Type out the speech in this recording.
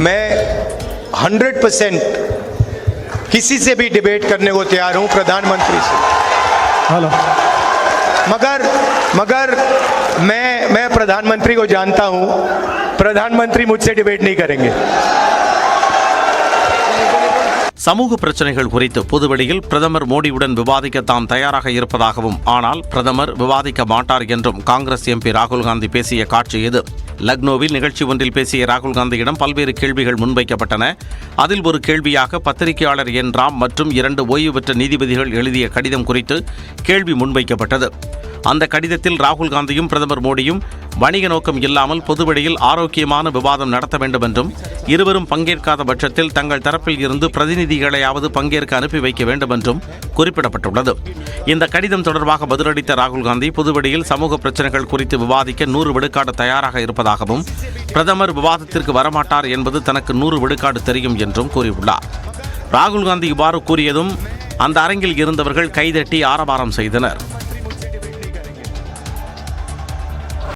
मैं hundred percent किसी से भी डिबेट करने को तैयार हूँ प्रधानमंत्री से। हेलो। मगर मगर मैं मैं प्रधानमंत्री को जानता हूँ प्रधानमंत्री मुझसे डिबेट नहीं करेंगे। சமூக பிரச்சனைகள் குறித்து பொதுவெளியில் பிரதமர் மோடியுடன் விவாதிக்க தாம் தயாராக இருப்பதாகவும் ஆனால் பிரதமர் விவாதிக்க மாட்டார் என்றும் காங்கிரஸ் எம்பி ராகுல் காந்தி பேசிய காட்சி இது. லக்னோவில் நிகழ்ச்சி ஒன்றில் பேசிய ராகுல் காந்தியிடம் பல்வேறு கேள்விகள் முன்வைக்கப்பட்டன. அதில் ஒரு கேள்வியாக பத்திரிகையாளர் என் ராம் மற்றும் இரண்டு ஓய்வு பெற்ற நீதிபதிகள் எழுதிய கடிதம் குறித்து கேள்வி முன்வைக்கப்பட்டது. அந்த கடிதத்தில் ராகுல் காந்தியும் பிரதமர் மோடியும் வணிக நோக்கம் இல்லாமல் பொதுவெளியில் ஆரோக்கியமான விவாதம் நடத்த வேண்டும் என்றும் இருவரும் பங்கேற்காத பட்சத்தில் தங்கள் தரப்பில் இருந்து பிரதிநிதிகளையாவது பங்கேற்க அனுப்பி வைக்க வேண்டும் என்றும் குறிப்பிடப்பட்டுள்ளது. இந்த கடிதம் தொடர்பாக பதிலளித்த ராகுல் காந்தி புதுவெளியில் சமூக பிரச்சனைகள் குறித்து விவாதிக்க நூறு விடுக்காடு தயாராக இருப்பதாகவும் பிரதமர் விவாதத்திற்கு வரமாட்டார் என்பது தனக்கு நூறு விடுக்காடு தெரியும் என்றும் கூறியுள்ளார். ராகுல் காந்தி இவ்வாறு கூறியதும் அந்த அரங்கில் இருந்தவர்கள் கைதட்டி ஆரவாரம் செய்தனர்.